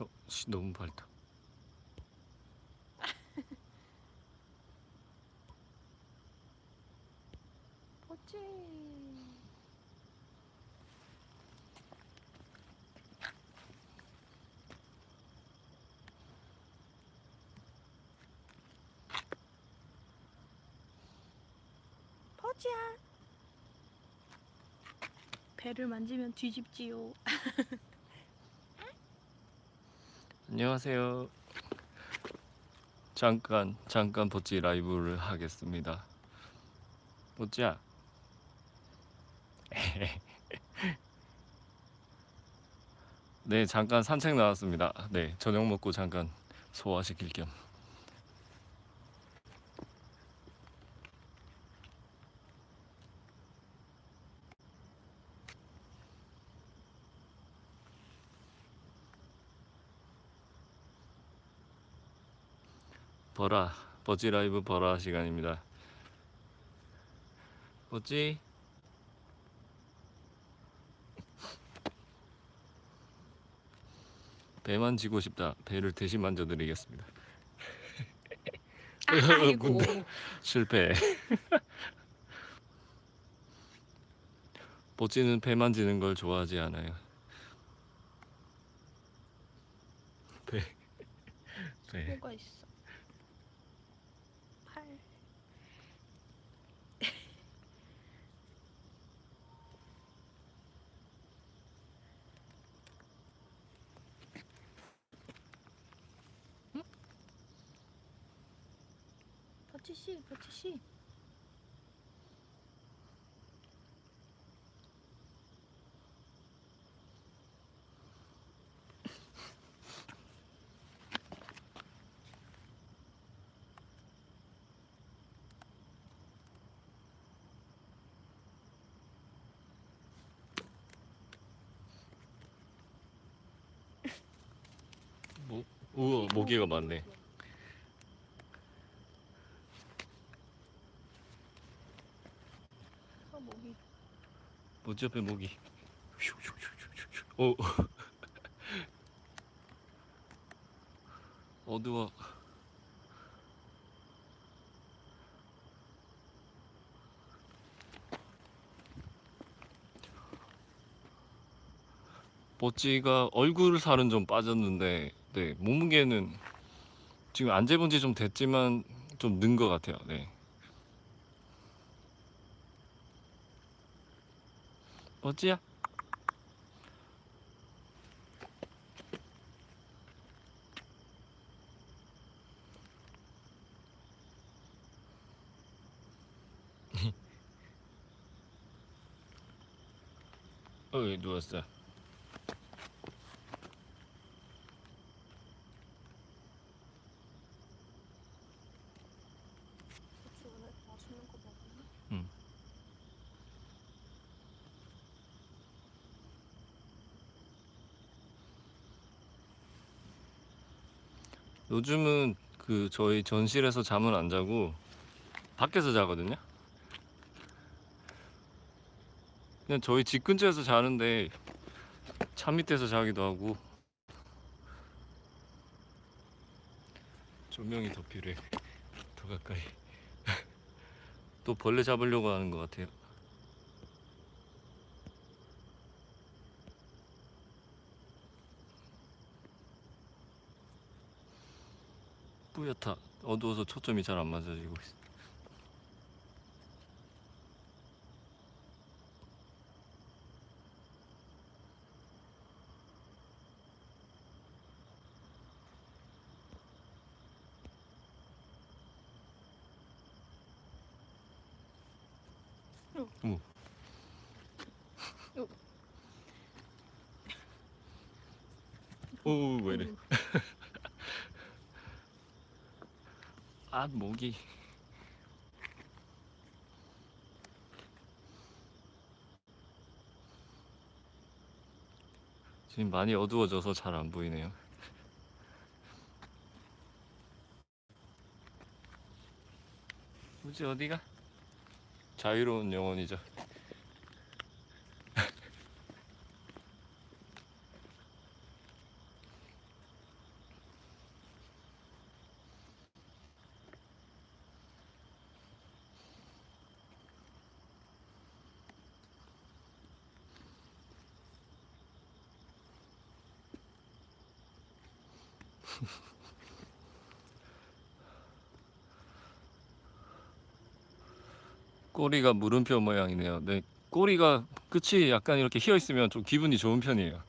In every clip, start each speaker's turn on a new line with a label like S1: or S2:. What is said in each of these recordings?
S1: 어, 씨, 너무 밝다.
S2: 보지. 버지야. 배를 만지면 뒤집지요.
S1: 안녕하세요. 잠깐 잠깐 보찌 라이브를 하겠습니다. 보찌야. 네, 잠깐 산책 나왔습니다. 네, 저녁 먹고 잠깐 소화시킬 겸. 버라 버찌 라이브 버라 시간입니다. 버찌 배만 지고 싶다. 배를 대신 만져드리겠습니다.
S2: 아이고.
S1: 실패. 버찌는 배 만지는 걸 좋아하지 않아요. 배. 배.
S2: 뭐가 있어? 팔. 응? 씨.
S1: 뭐, 우와 모기가 많네.
S2: 아 목이.
S1: 옆에 모기. 오. 어두워. 뽀찌가 얼굴 살은 좀 빠졌는데, 네 몸무게는 지금 안 재본 지 좀 됐지만 좀 는 것 같아요. 네. 뽀찌야. 어, 누웠어.
S2: 버치 오늘 맛있는 거 먹었나?
S1: 응. 요즘은 그 저희 전실에서 잠을 안 자고 밖에서 자거든요. 그냥 저희 집 근처에서 자는데 차 밑에서 자기도 하고 조명이 더 필요해. 더 가까이. 또 벌레 잡으려고 하는 것 같아요. 뿌옇다. 어두워서 초점이 잘 안 맞아지고 있어. 어머.
S2: 어.
S1: 오, 왜 이래? 아, 모기. 지금 많이 어두워져서 잘 안 보이네요. 우지 어디가? 자유로운 영혼이죠. 꼬리가 물음표 모양이네요. 네, 꼬리가 끝이 약간 이렇게 휘어 있으면 좀 기분이 좋은 편이에요.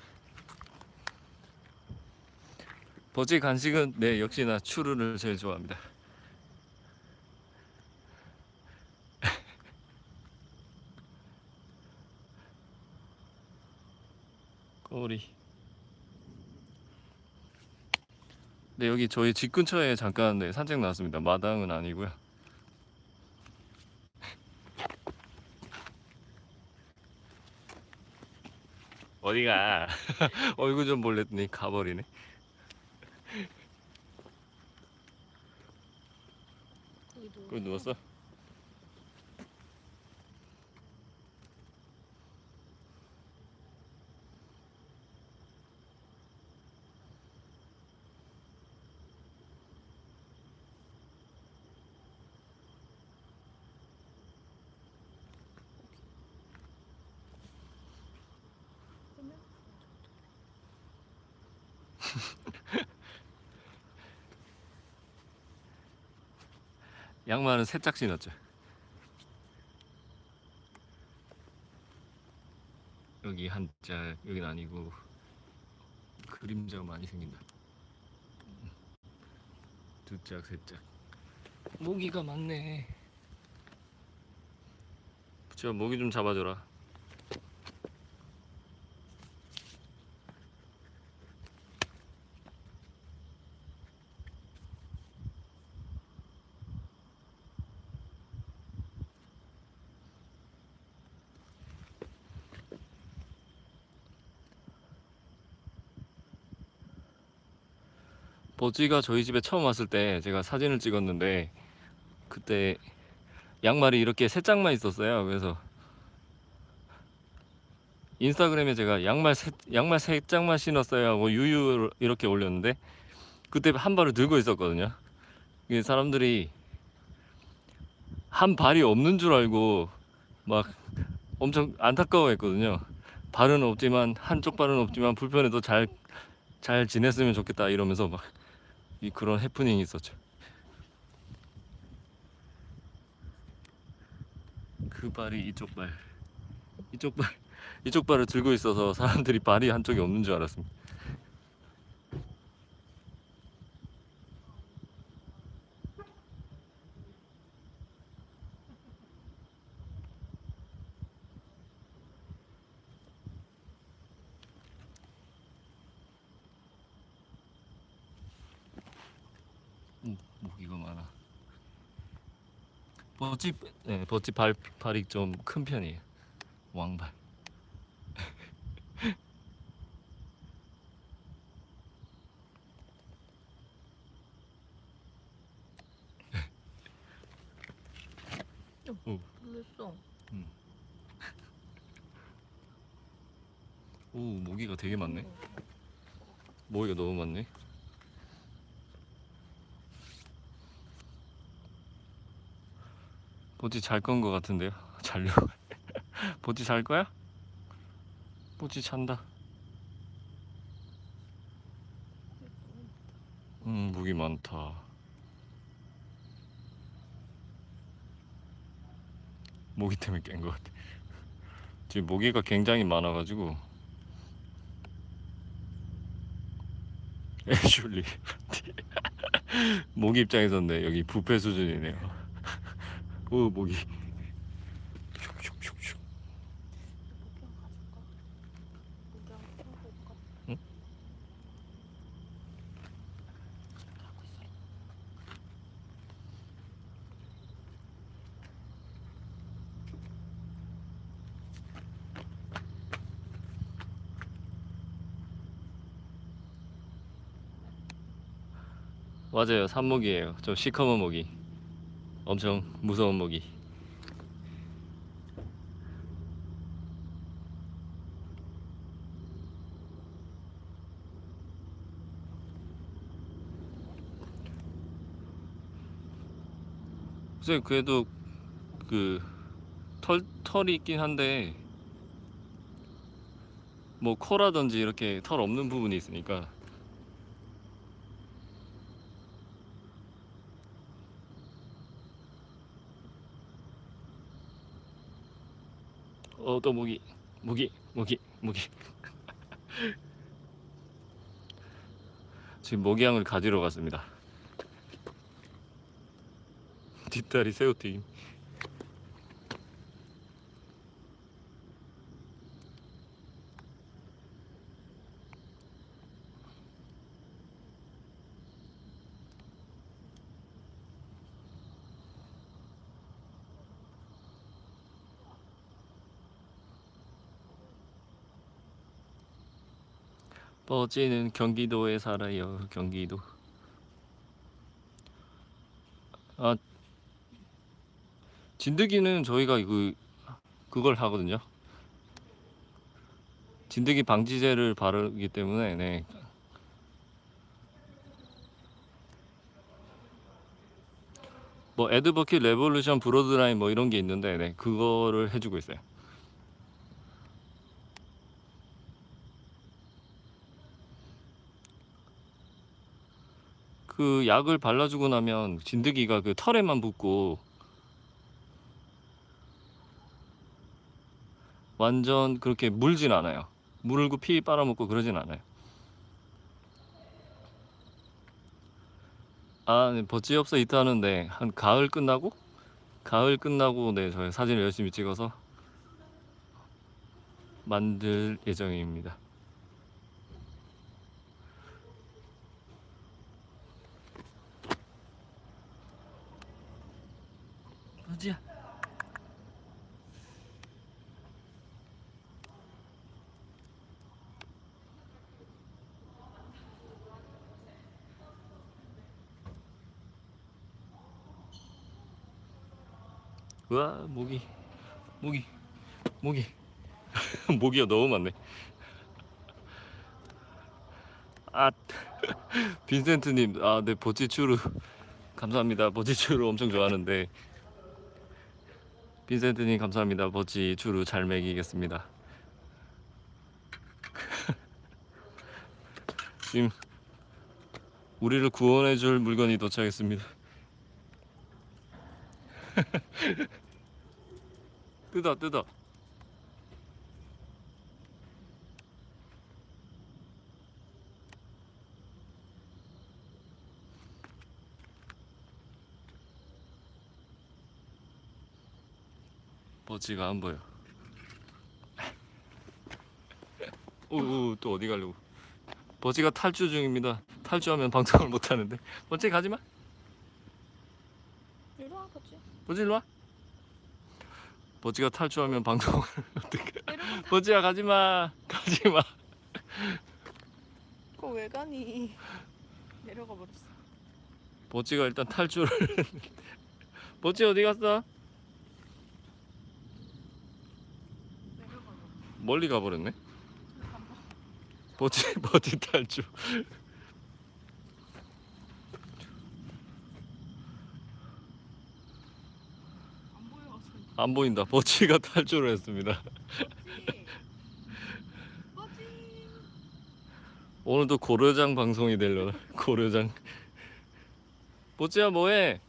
S1: 버지 간식은 네 역시나 추루를 제일 좋아합니다. 꼬리. 네 여기 저희 집 근처에 잠깐 네, 산책 나왔습니다. 마당은 아니고요. 어디가? 얼굴 좀 볼랬더니 가버리네.
S2: 거기
S1: 누웠어?
S2: 그러면
S1: 양말은 세짝 신었죠. 여기 한 짝, 여긴 아니고 그림자가 많이 생긴다. 두 짝, 세 짝. 모기가 많네. 부처 모기 좀 잡아줘라. 버지가 저희 집에 처음 왔을 때 제가 사진을 찍었는데 그때 양말이 이렇게 세 짝만 있었어요. 그래서 인스타그램에 제가 양말 세, 양말 세 짝만 신었어요 하고 유유 이렇게 올렸는데 그때 한 발을 들고 있었거든요. 이게 사람들이 한 발이 없는 줄 알고 막 엄청 안타까워했거든요. 발은 없지만 한쪽 발은 없지만 불편해도 잘 잘 지냈으면 좋겠다 이러면서 막 이 그런 해프닝이 있었죠. 그 발이 이쪽 발, 이쪽 발, 이쪽 발을 들고 있어서 사람들이 발이 한쪽이 없는 줄 알았습니다. 음, 모기가 많아. 버찌, 네, 버찌 발 발이 좀 큰 편이에요. 왕발. 오,
S2: 놀랬어.
S1: 오, 모기가 되게 많네. 모기가 너무 많네. 보지 잘건거 같은데요? 잘려. 보지 잘 거야? 보지 잔다. 음, 무기 많다. 모기 때문에 깬 것 같아. 지금 모기가 굉장히 많아가지고. 애슐리. 모기 입장에서는 여기 부패 수준이네요. 오 모기. 맞아요. 산모기예요. 좀 시커먼 모기 엄청 무서운 모기. 선생님 그래도 그 털, 털이 있긴 한데 뭐 코라든지 이렇게 털 없는 부분이 있으니까 또또 모기 모기 모기 모기. 지금 모기향을 가지러 갔습니다. 뒷다리 새우튀김 버지는 경기도에 살아요. 경기도. 아 진드기는 저희가 그 그걸 하거든요. 진드기 방지제를 바르기 때문에 네. 뭐 에드버킷 레볼루션 브로드라인 뭐 이런 게 있는데 네. 그거를 해주고 있어요. 그 약을 발라주고 나면 진드기가 그 털에만 붙고 완전 그렇게 물진 않아요. 물고 피 빨아먹고 그러진 않아요. 아, 네, 버찌업소 이타하는데 한 가을 끝나고 가을 끝나고 네 저희 사진을 열심히 찍어서 만들 예정입니다. 버찌야. 우와 모기. 모기. 모기. 모기가 너무 많네. 아 빈센트님. 아네 버찌추루. 감사합니다. 버찌추루 엄청 좋아하는데 빈센트님 감사합니다. 버찌추루 잘 먹이겠습니다. 지금 우리를 구원해줄 물건이 도착했습니다. 뜯어 뜯어 버지가 안 보여 오또 어디 가려고 버지가 탈주 중입니다 탈주하면 방송을 못 하는데 버지 가지 마
S2: 이리 와 같이.
S1: 버지 일로 와 버지가 탈주하면 방송을 어떻게. 버지야 가지 마 가지 마
S2: 그거 왜 가니? 내려가 버렸어.
S1: 버지가 일단 탈주를 버지 어디 갔어?
S2: 내려가 버렸어.
S1: 멀리 가버렸네? 버지 버지 탈주.
S2: 안
S1: 보인다. 버지가 탈주를 했습니다. 오늘도 고려장 방송이 되려나? 고려장. 버지야 뭐해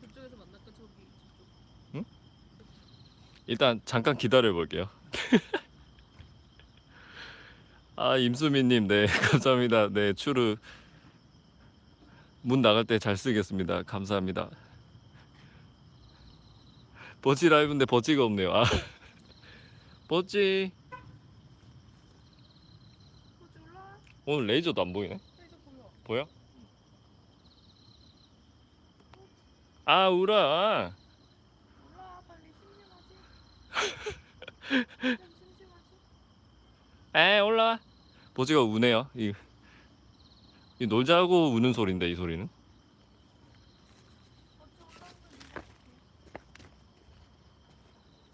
S2: 저쪽에서 만날까 저기 저쪽.
S1: 일단 잠깐 기다려 볼게요. 아 임수민님 네 감사합니다. 네 추르 문 나갈 때 잘 쓰겠습니다. 감사합니다. 버지 라이브인데 버지가 없네요. 아
S2: 올라와.
S1: 오늘 레이저도 안 보이네?
S2: 보여.
S1: 아
S2: 올라와 빨리 심심하지? 좀 심심하지?
S1: 에 올라와 버지가 우네요 이, 이 놀자고 우는 소리인데 이 소리는.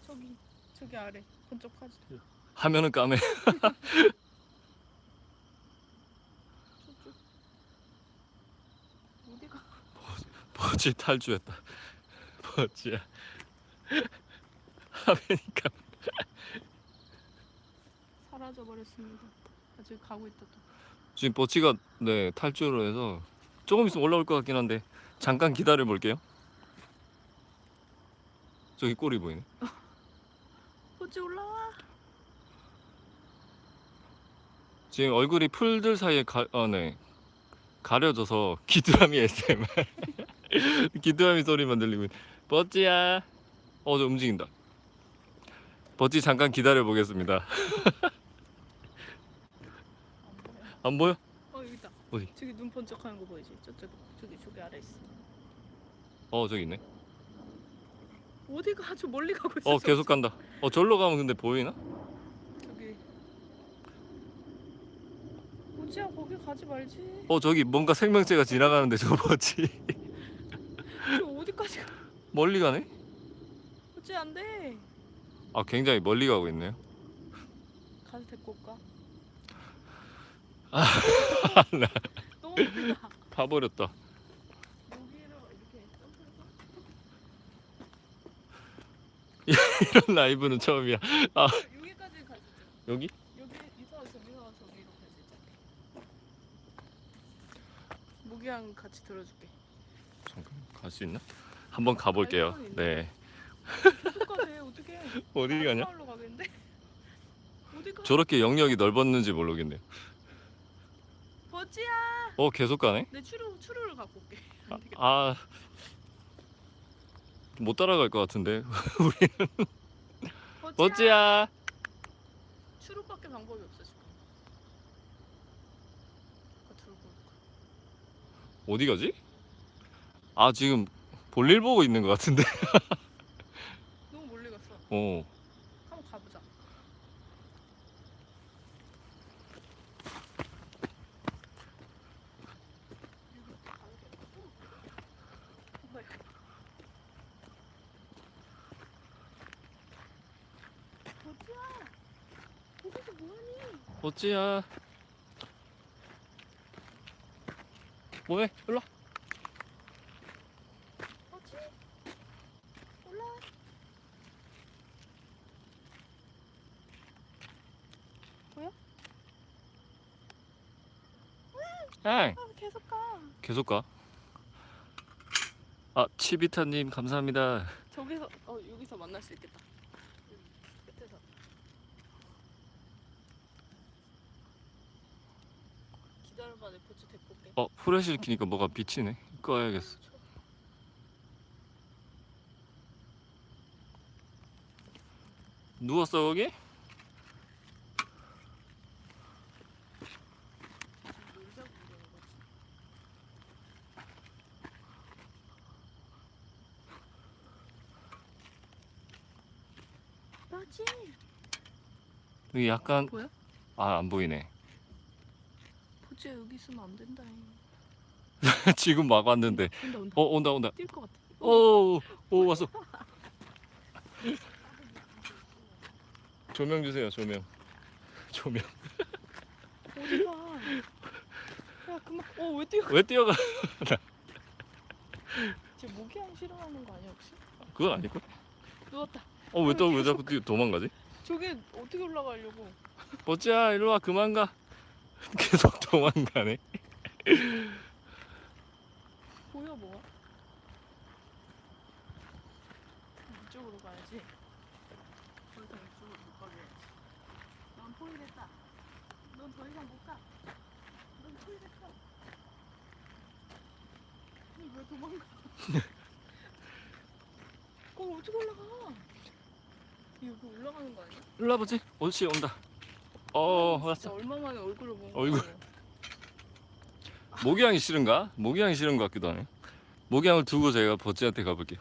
S2: 저기 저기 아래 번쩍하지.
S1: 화면은 까매? 버지 탈주했다 버지야 화면이니까
S2: 사라져 버렸습니다. 아직 가고 있다 또.
S1: 지금 버치가 네 탈주를 해서 조금 있으면 올라올 것 같긴 한데 잠깐 기다려 볼게요. 저기 꼬리 보이네.
S2: 호지 올라와.
S1: 지금 얼굴이 풀들 사이에 가, 어, 네. 가려져서 귀뚜라미 ASMR 귀뚜라미 소리만 들리고 있- 버찌야 어 저 움직인다 버찌 잠깐 기다려 보겠습니다 안 보여?
S2: 어 여기 있다.
S1: 어디?
S2: 저기 눈 번쩍하는 거 보이지? 저쪽 저기 저기 아래 있어.
S1: 어 저기 있네
S2: 어디 가 저 멀리 가고 있어.
S1: 어
S2: 저-
S1: 계속 간다 어 절로 가면 근데 보이나?
S2: 저기. 호지야 거기 가지 말지.
S1: 어 저기 뭔가 생명체가 지나가는데 저 버찌
S2: 저 어디까지 가?
S1: 멀리 가네?
S2: 호지 안 돼.
S1: 아 굉장히 멀리 가고 있네요
S2: 가서 데리고 올까?
S1: 아, 나
S2: 너무 여기로 이렇게 점프해서
S1: 이런 라이브는 처음이야 아
S2: 여기까지 갈 수 있죠.
S1: 여기?
S2: 여기 이사와서 이사와서 저기로 갈 수 있죠. 모기향 같이 들어줄게.
S1: 잠깐 갈 수 있나? 한번 가볼게요 네
S2: 계속 가네 어떻게?
S1: 어디 가냐?
S2: 마을로 가겠는데? 어디 가?
S1: 저렇게 영역이 넓었는지 모르겠네요
S2: 버지야.
S1: 어 계속 가네?
S2: 내 추루 추루를 갖고 올게. 안 되겠다.
S1: 아 못 따라갈 것 같은데 우리는. 버찌야
S2: 추루밖에 방법이 없어 지금. 아까 들고 올까?
S1: 어디 가지? 아 지금 볼일 보고 있는 것 같은데
S2: 어.
S1: 어
S2: 한번 가보자.
S1: 버찌야 뭐해? 일로 와
S2: 버지, 올라.
S1: 아,
S2: 아 계속 가.
S1: 계속 가. 아 치비타님 감사합니다.
S2: 저기서 어 여기서 만날 수 있겠다. 여기 끝에서. 기다려봐 내 보츠 데리고 올게.
S1: 어 프레시를 키니까 뭐가 비치네. 꺼야겠어. 누웠어 거기?
S2: 놀자고 그러는 거지. 맞지?
S1: 여기 약간
S2: 보여?
S1: 아 안 보이네.
S2: 보츠 여기 있으면 안 된다.
S1: 지금 막 왔는데.
S2: 온다 온다.
S1: 어 온다 온다.
S2: 뛸것 같아.
S1: 오, 오 왔어. 조명 주세요 조명. 조명.
S2: 어디 가? 야 그만. 어왜 뛰어?
S1: 왜 뛰어가?
S2: 쟤 모기향 싫어하는 거 아니야 혹시?
S1: 그건 아닐걸?
S2: 누웠다.
S1: 어 왜 또 왜 자꾸 뛰, 도망가지?
S2: 저기 어떻게 올라가려고?
S1: 버찌야 일로 와 그만 가. 계속 도망가네.
S2: 보여 뭐가? 이쪽으로 가야지. 더 이상 이쪽으로 못 가게 해야지. 넌 포위됐다. 넌 더 이상 못 가. 넌 포위됐어. 왜 도망가? 거기 어떻게 올라가? 여기 올라가는 거 아니야?
S1: 일로 와 버찌. 옳지 온다. 어
S2: 진짜
S1: 왔어.
S2: 얼마 만에 얼굴을 본
S1: 얼굴.
S2: 거야.
S1: 모기향이 싫은가? 모기향이 싫은 것 같기도 하네. 모기향을 두고 제가 버찌한테 가볼게요.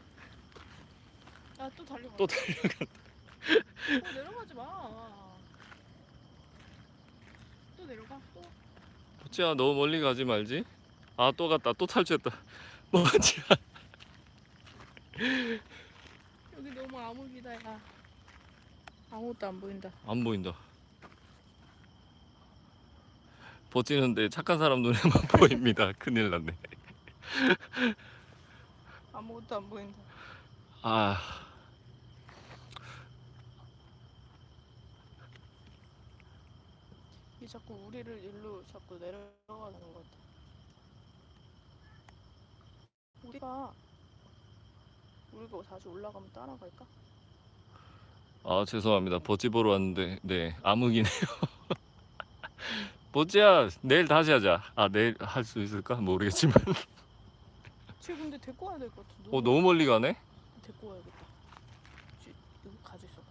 S2: 야또 달려가.
S1: 또
S2: 달려가. 어, 내려가지 마. 또 내려가. 또.
S1: 버찌야 너무 멀리 가지 말지. 아 또 갔다 또 탈주했다. 버찌야
S2: 여기 너무 암흑이다 야. 아무것도 안 보인다.
S1: 안 보인다. 버찌는데 착한 사람 눈에만 보입니다. 큰일 났네.
S2: 아무것도 안 보인다.
S1: 아
S2: 이 자꾸 우리를 일로 자꾸 내려가는 것 같아. 오 따라가. 우리가 다시 올라가면 따라갈까?
S1: 아 죄송합니다. 버찌 보러 왔는데 네 암흑이네요. 버찌야 내일 다시 하자. 아 내일 할 수 있을까? 모르겠지만.
S2: 쟤 근데 데리고 와야 될 것 같아.
S1: 어 너무 멀리 가네?
S2: 데리고 와야겠다. 쟤 이거 가져 있어봐.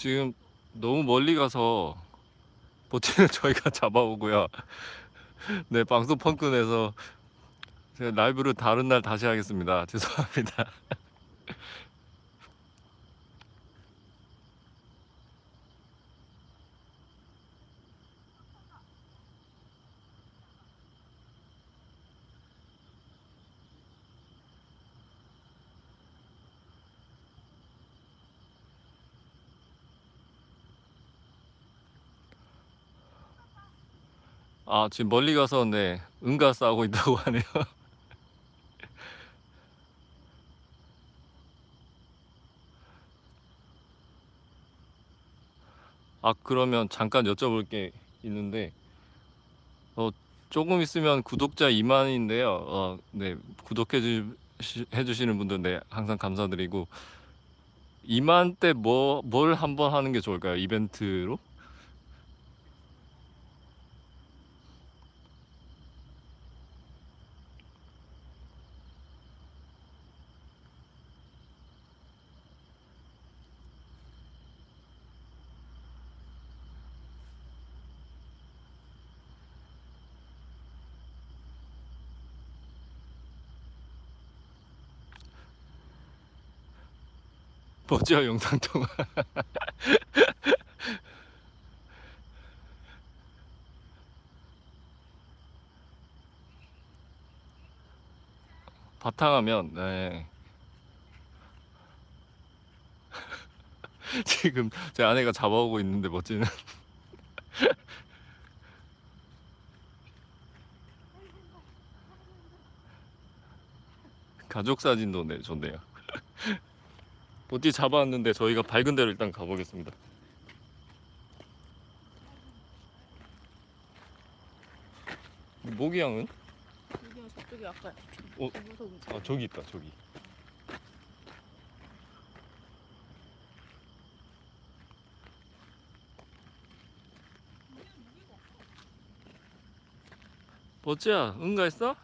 S1: 지금 너무 멀리 가서 버찌는 저희가 잡아오고요. 네 방송 펑크 내서 제가 라이브를 다른 날 다시 하겠습니다. 죄송합니다 아 지금 멀리 가서 네 응가 싸우고 있다고 하네요. 아 그러면 잠깐 여쭤볼 게 있는데 어 조금 있으면 구독자 2만인데요. 어, 네 구독해 주 해주시는 분들 네 항상 감사드리고 2만 때 뭐 뭘 한번 하는 게 좋을까요? 이벤트로? 버지와 영상 통화. 바탕하면 네. 지금 제 아내가 잡아오고 있는데 멋지는 가족 사진도 네 좋네요. 보티 잡아왔는데 저희가 밝은 데로 일단 가보겠습니다. 모기향은?
S2: 여기는 저쪽에 아까
S1: 어? 아 저기 있다 저기. 버찌야 응가했어?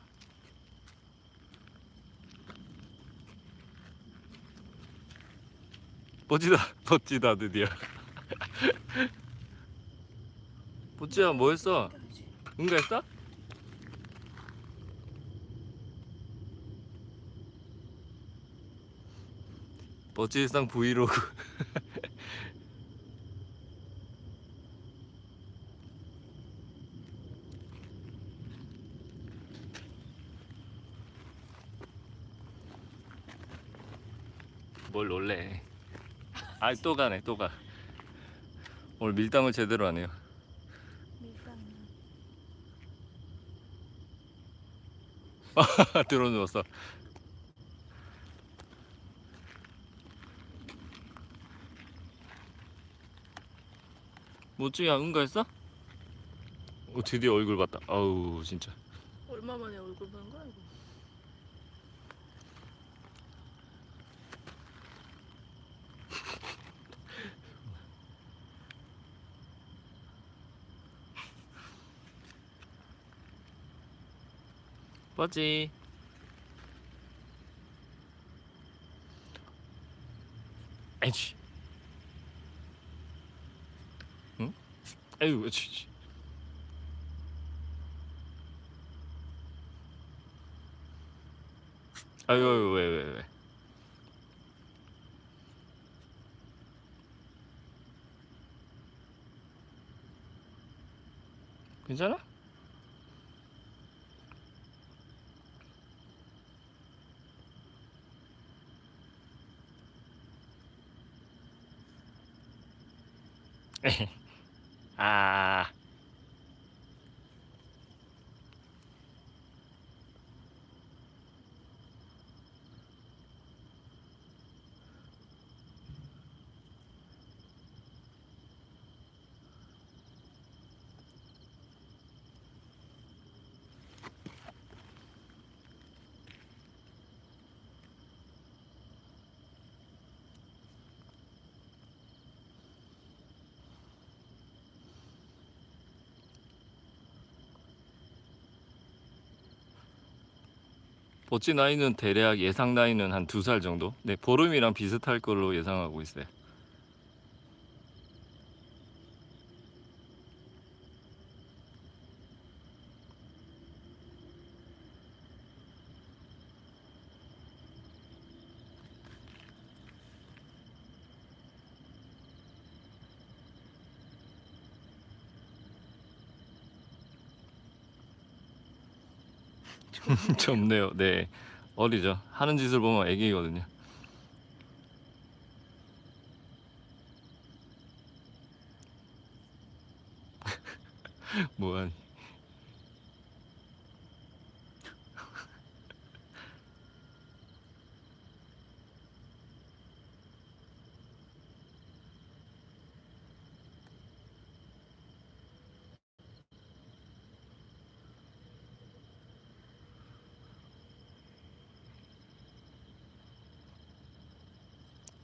S1: 버찌다 버찌다 드디어 버찌야 뭐 했어? 응가했어? 버찌 일상 브이로그 뭘 놀래 아이 또 가네 또 가 오늘 밀당을 제대로 하네요
S2: 밀당.
S1: 들어 누웠어 뭐지야 응가했어? 어, 드디어 얼굴 봤다 아우 진짜
S2: 얼마 만에 얼굴 보는 거야 이거?
S1: 뭐지? 에이치 응? 에휴 에이치 아유 왜왜 왜, 왜. 괜찮아? 아 버치 나이는 대략 예상 나이는 한 두 살 정도. 네, 보름이랑 비슷할 걸로 예상하고 있어요. 젊네요. 네. 어리죠. 하는 짓을 보면 애기거든요. 뭐야.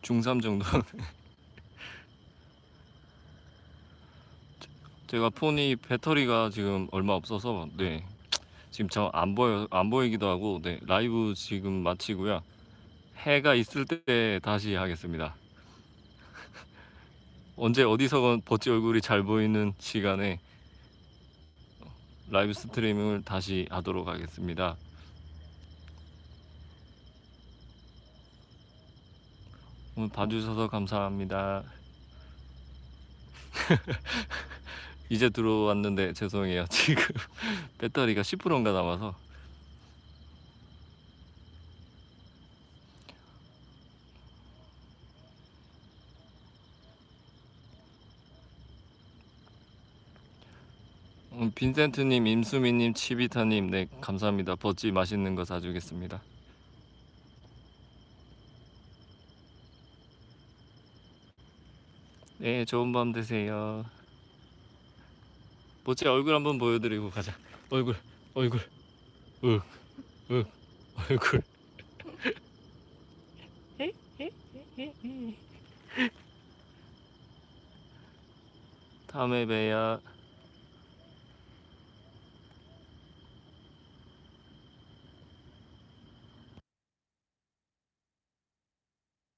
S1: 중3 정도. 제가 폰이 배터리가 지금 얼마 없어서 네. 지금 저 안 보여 안 보이기도 하고 네. 라이브 지금 마치고요. 해가 있을 때 다시 하겠습니다. 언제 어디서 버찌 얼굴이 잘 보이는 시간에 라이브 스트리밍을 다시 하도록 하겠습니다. 오늘 봐주셔서 감사합니다. 이제 들어왔는데 죄송해요. 지금 배터리가 10%인가 남아서. 음, 빈센트님, 임수미님, 치비타님, 네 감사합니다. 버찌 맛있는 거 사주겠습니다. 네, 좋은 밤 되세요. 모찌 얼굴 한번 보여드리고 가자. 얼굴, 얼굴, 으, 으, 얼굴. 다음에 봬요.